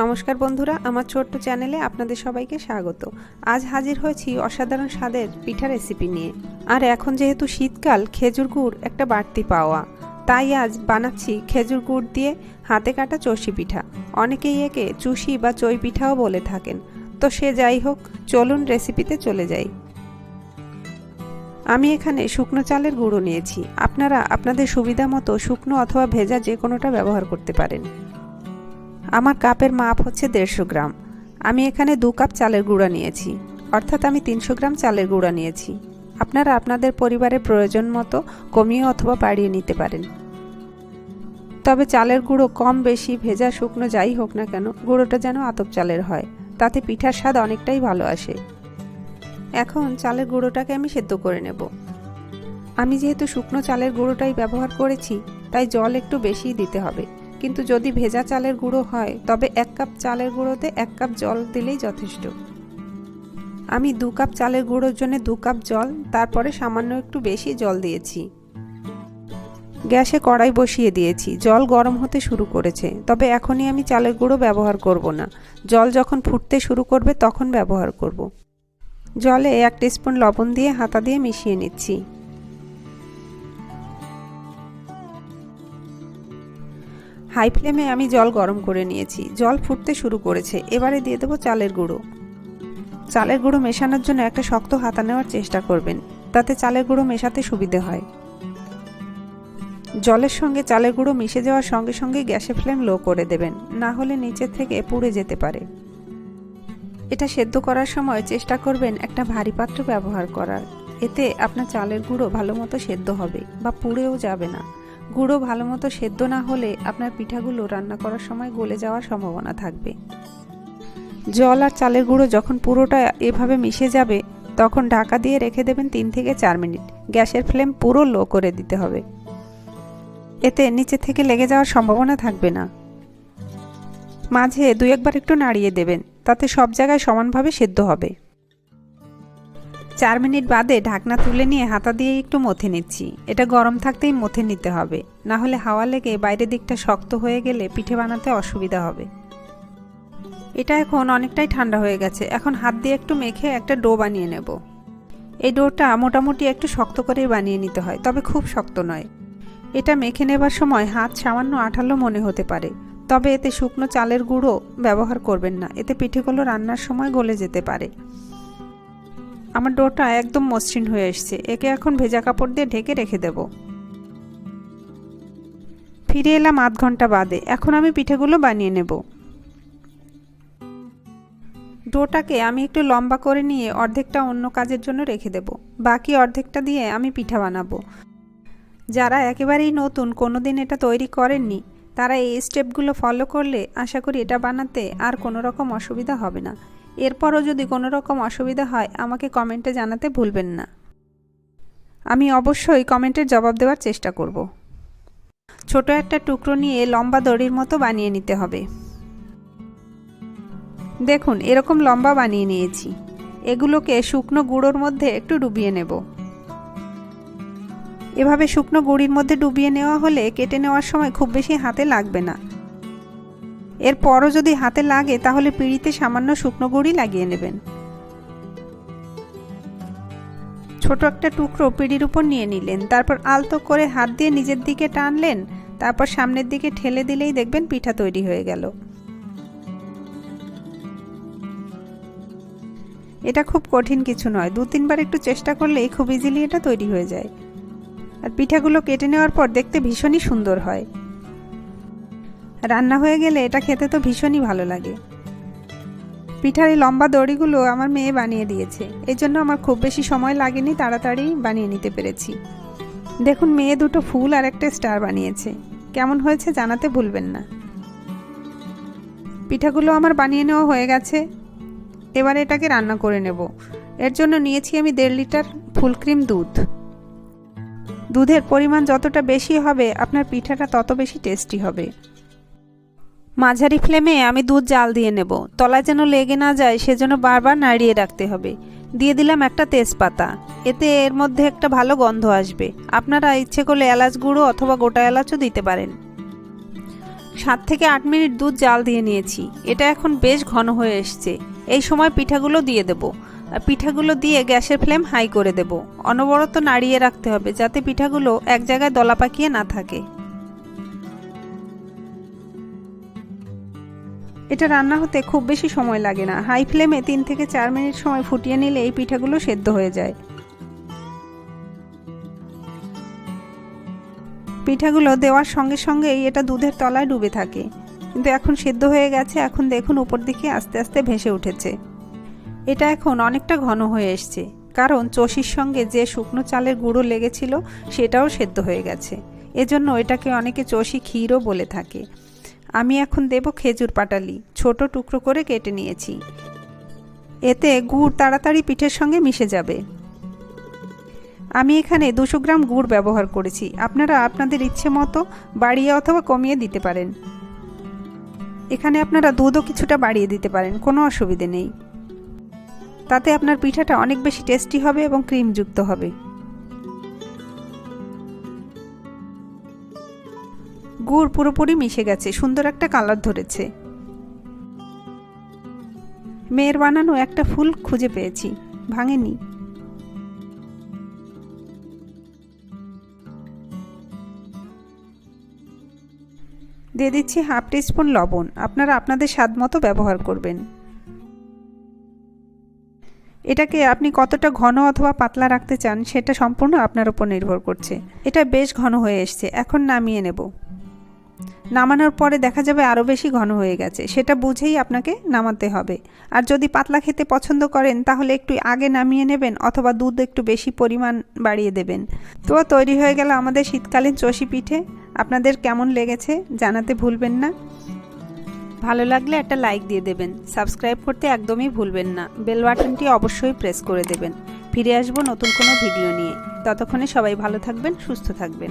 নমস্কার বন্ধুরা, আমার ছোট্ট চ্যানেলে আপনাদের সবাইকে স্বাগত। আজ হাজির হয়েছি অসাধারণ স্বাদের পিঠা রেসিপি নিয়ে। আর এখন যেহেতু শীতকাল, খেজুর গুড় একটা বাড়তি পাওয়া। তাই আজ বানাচ্ছি খেজুর গুড় দিয়ে হাতে কাটা চষি পিঠা। অনেকেই একে চুষি বা চই পিঠাও বলে থাকেন। তো সে যাই হোক, চলুন রেসিপিতে চলে যাই। আমি এখানে শুকনো চালের গুঁড়ো নিয়েছি। আপনারা আপনাদের সুবিধা মতো শুকনো অথবা ভেজা যে কোনোটা ব্যবহার করতে পারেন। আমার কাপের মাপ হচ্ছে দেড়শো গ্রাম। আমি এখানে দু কাপ চালের গুঁড়া নিয়েছি। অর্থাৎ আমি তিনশো গ্রাম চালের গুঁড়া নিয়েছি। আপনারা আপনাদের পরিবারের প্রয়োজন মতো কমিয়ে অথবা বাড়িয়ে নিতে পারেন। তবে চালের গুঁড়ো কম বেশি ভেজা শুকনো যাই হোক না কেন, গুঁড়োটা যেন আতপ চালের হয়। তাতে পিঠার স্বাদ অনেকটাই ভালো আসে। এখন চালের গুঁড়োটাকে আমি সেদ্ধ করে নেব। আমি যেহেতু শুকনো চালের গুঁড়োটাই ব্যবহার করেছি, তাই জল একটু বেশিই দিতে হবে। কিন্তু যদি ভেজা চালের গুঁড়ো হয়, তবে এক কাপ চালের গুঁড়োতে এক কাপ জল দিলেই যথেষ্ট। আমি দু কাপ চালের গুঁড়োর জন্য দু কাপ জল, তারপরে সামান্য একটু বেশি জল দিয়েছি। গ্যাসে কড়াই বসিয়ে দিয়েছি। জল গরম হতে শুরু করেছে, তবে এখনই আমি চালের গুঁড়ো ব্যবহার করব না। জল যখন ফুটতে শুরু করবে, তখন ব্যবহার করব। জলে এক স্পুন লবণ দিয়ে হাতা দিয়ে মিশিয়ে নিচ্ছি। হাই ফ্লেমে আমি জল গরম করে নিয়েছি। জল ফুটতে শুরু করেছে। এবারে দিয়ে দেবো চালের গুঁড়ো। চালের গুঁড়ো মেশানোর জন্য একটা শক্ত হাতা নেওয়ার চেষ্টা করবেন। তাতে চালের গুঁড়ো মেশাতে সুবিধে হয়। জলের সঙ্গে চালের গুঁড়ো মিশে যাওয়ার সঙ্গে সঙ্গে গ্যাসের ফ্লেম লো করে দেবেন। না হলে নিচের থেকে পুড়ে যেতে পারে। এটা সেদ্ধ করার সময় চেষ্টা করবেন একটা ভারী পাত্র ব্যবহার করার। এতে আপনার চালের গুঁড়ো ভালো মতো সেদ্ধ হবে বা পুড়েও যাবে না। গুঁড়ো ভালো মতো সেদ্ধ না হলে আপনার পিঠাগুলো রান্না করার সময় গলে যাওয়ার সম্ভাবনা থাকবে। জল আর চালের গুঁড়ো যখন পুরোটা এভাবে মিশে যাবে, তখন ঢাকা দিয়ে রেখে দেবেন তিন থেকে চার মিনিট। গ্যাসের ফ্লেম পুরো লো করে দিতে হবে। এতে নিচে থেকে লেগে যাওয়ার সম্ভাবনা থাকবে না। মাঝে দু একবার একটু নাড়িয়ে দেবেন, তাতে সব জায়গায় সমানভাবে সেদ্ধ হবে। চার মিনিট বাদে ঢাকনা তুলে নিয়ে হাতা দিয়ে একটু মথে নিচ্ছি। এটা গরম থাকতেই মথে নিতে হবে। না হলে হাওয়া লেগে বাইরের দিকটা শক্ত হয়ে গেলে পিঠে বানাতে অসুবিধা হবে। এটা এখন অনেকটাই ঠান্ডা হয়ে গেছে। এখন হাত দিয়ে একটু মেখে একটা ডো বানিয়ে নেব। এই ডোটা মোটামুটি একটু শক্ত করেই বানিয়ে নিতে হয়, তবে খুব শক্ত নয়। এটা মেখে নেবার সময় হাত সামান্য আঠালো মনে হতে পারে। তবে এতে শুকনো চালের গুঁড়ো ব্যবহার করবেন না। এতে পিঠেগুলো রান্নার সময় গলে যেতে পারে। আমার ডোটা একদম মসৃণ হয়ে এসছে। একে এখন ভেজা কাপড় দিয়ে ঢেকে রেখে দেব। ফিরে এলাম আধ ঘণ্টা বাদে। এখন আমি পিঠেগুলো বানিয়ে নেব। ডোটাকে আমি একটু লম্বা করে নিয়ে অর্ধেকটা অন্য কাজের জন্য রেখে দেব। বাকি অর্ধেকটা দিয়ে আমি পিঠা বানাবো। যারা একেবারেই নতুন কোনো দিন এটা তৈরি করেননি, তারা এই স্টেপগুলো ফলো করলে আশা করি এটা বানাতে আর কোনো রকম অসুবিধা হবে না। এরপরও যদি কোনো রকম অসুবিধা হয়, আমাকে কমেন্টে জানাতে ভুলবেন না। আমি অবশ্যই কমেন্টের জবাব দেওয়ার চেষ্টা করব। ছোট একটা টুকরো নিয়ে লম্বা দড়ির মতো বানিয়ে নিতে হবে। দেখুন, এরকম লম্বা বানিয়ে নিয়েছি। এগুলোকে শুকনো গুঁড়োর মধ্যে একটু ডুবিয়ে নেব। এভাবে শুকনো গুঁড়ির মধ্যে ডুবিয়ে নেওয়া হলে কেটে নেওয়ার সময় খুব বেশি হাতে লাগবে না। এরপরও যদি হাতে লাগে, তাহলে পিঁড়িতে সামান্য শুকনো গুঁড়ি লাগিয়ে নেবেন। ছোট একটা টুকরো পিঁড়ির উপর নিয়ে নিলেন। তারপর আলতো করে হাত দিয়ে নিজের দিকে টানলেন। তারপর সামনের দিকে ঠেলে দিলেই দেখবেন পিঠা তৈরি হয়ে গেল। এটা খুব কঠিন কিছু নয়। দু তিনবার একটু চেষ্টা করলেই খুব ইজিলি এটা তৈরি হয়ে যায়। আর পিঠাগুলো কেটে নেওয়ার পর দেখতে ভীষণই সুন্দর হয়। রান্না হয়ে গেলে এটা খেতে তো ভীষণই ভালো লাগে। পিঠার এই লম্বা দড়িগুলো আমার মেয়ে বানিয়ে দিয়েছে। এই জন্য আমার খুব বেশি সময় লাগেনি, তাড়াতাড়ি বানিয়ে নিতে পেরেছি। দেখুন, মেয়ে দুটো ফুল আর একটা স্টার বানিয়েছে। কেমন হয়েছে জানাতে ভুলবেন না। পিঠাগুলো আমার বানিয়ে নেওয়া হয়ে গেছে। এবার এটাকে রান্না করে নেব। এর জন্য নিয়েছি আমি দেড় লিটার ফুল ক্রিম দুধ। দুধের পরিমাণ যতটা বেশি হবে, আপনার পিঠাটা তত বেশি টেস্টি হবে। মাঝারি ফ্লেমে আমি দুধ জাল দিয়ে নেব। তলায় যেন লেগে না যায়, সেজন্য বারবার নাড়িয়ে রাখতে হবে। দিয়ে দিলাম একটা তেজপাতা। এতে এর মধ্যে একটা ভালো গন্ধ আসবে। আপনারা ইচ্ছে করলে এলাচ গুঁড়ো অথবা গোটা এলাচও দিতে পারেন। সাত থেকে আট মিনিট দুধ জাল দিয়ে নিয়েছি। এটা এখন বেশ ঘন হয়ে এসছে। এই সময় পিঠাগুলো দিয়ে দেব। পিঠাগুলো দিয়ে গ্যাসের ফ্লেম হাই করে দেব। অনবরত নাড়িয়ে রাখতে হবে যাতে পিঠাগুলো এক জায়গায় দলা পাকিয়ে না থাকে। এটা রান্না হতে খুব বেশি সময় লাগে না। হাই ফ্লেমে তিন থেকে চার মিনিট সময় ফুটিয়ে নিলে এই পিঠাগুলো সেদ্ধ হয়ে যায়। পিঠাগুলো দেওয়ার সঙ্গে সঙ্গেই এটা দুধের তলায় ডুবে থাকে। কিন্তু এখন সেদ্ধ হয়ে গেছে, এখন দেখুন উপর দিকে আস্তে আস্তে ভেসে উঠেছে। এটা এখন অনেকটা ঘন হয়ে এসছে, কারণ চষির সঙ্গে যে শুকনো চালের গুঁড়ো লেগেছিল সেটাও সেদ্ধ হয়ে গেছে। এজন্য এটাকে অনেকে চষি ক্ষীরও বলে থাকে। আমি এখন দেব খেজুর পাটালি, ছোট টুকরো করে কেটে নিয়েছি। এতে গুড় তাড়াতাড়ি পিঠের সঙ্গে মিশে যাবে। আমি এখানে দুশো গ্রাম গুড় ব্যবহার করেছি। আপনারা আপনাদের ইচ্ছে মতো বাড়িয়ে অথবা কমিয়ে দিতে পারেন। এখানে আপনারা দুধও কিছুটা বাড়িয়ে দিতে পারেন, কোনো অসুবিধে নেই। তাতে আপনার পিঠাটা অনেক বেশি টেস্টি হবে এবং ক্রিমযুক্ত হবে। গুড় পুরোপুরি মিশে গেছে, সুন্দর একটা কালার ধরেছে। মেয়ের বানানো একটা ফুল খুঁজে পেয়েছি, ভাঙেনি। দিয়ে দিচ্ছি হাফ টিস্পুন লবণ, আপনারা আপনাদের স্বাদ মতো ব্যবহার করবেন। এটাকে আপনি কতটা ঘন অথবা পাতলা রাখতে চান, সেটা সম্পূর্ণ আপনার উপর নির্ভর করছে। এটা বেশ ঘন হয়ে এসছে, এখন নামিয়ে নেব। নামানোর পরে দেখা যাবে আরও বেশি ঘন হয়ে গেছে। সেটা বুঝেই আপনাকে নামাতে হবে। আর যদি পাতলা খেতে পছন্দ করেন, তাহলে একটু আগে নামিয়ে নেবেন অথবা দুধ একটু বেশি পরিমাণ বাড়িয়ে দেবেন। তো তৈরি হয়ে গেল আমাদের শীতকালীন চষি পিঠে। আপনাদের কেমন লেগেছে জানাতে ভুলবেন না। ভালো লাগলে একটা লাইক দিয়ে দেবেন। সাবস্ক্রাইব করতে একদমই ভুলবেন না। বেল বাটনটি অবশ্যই প্রেস করে দেবেন। ফিরে আসব নতুন কোনো ভিডিও নিয়ে। ততক্ষণে সবাই ভালো থাকবেন, সুস্থ থাকবেন।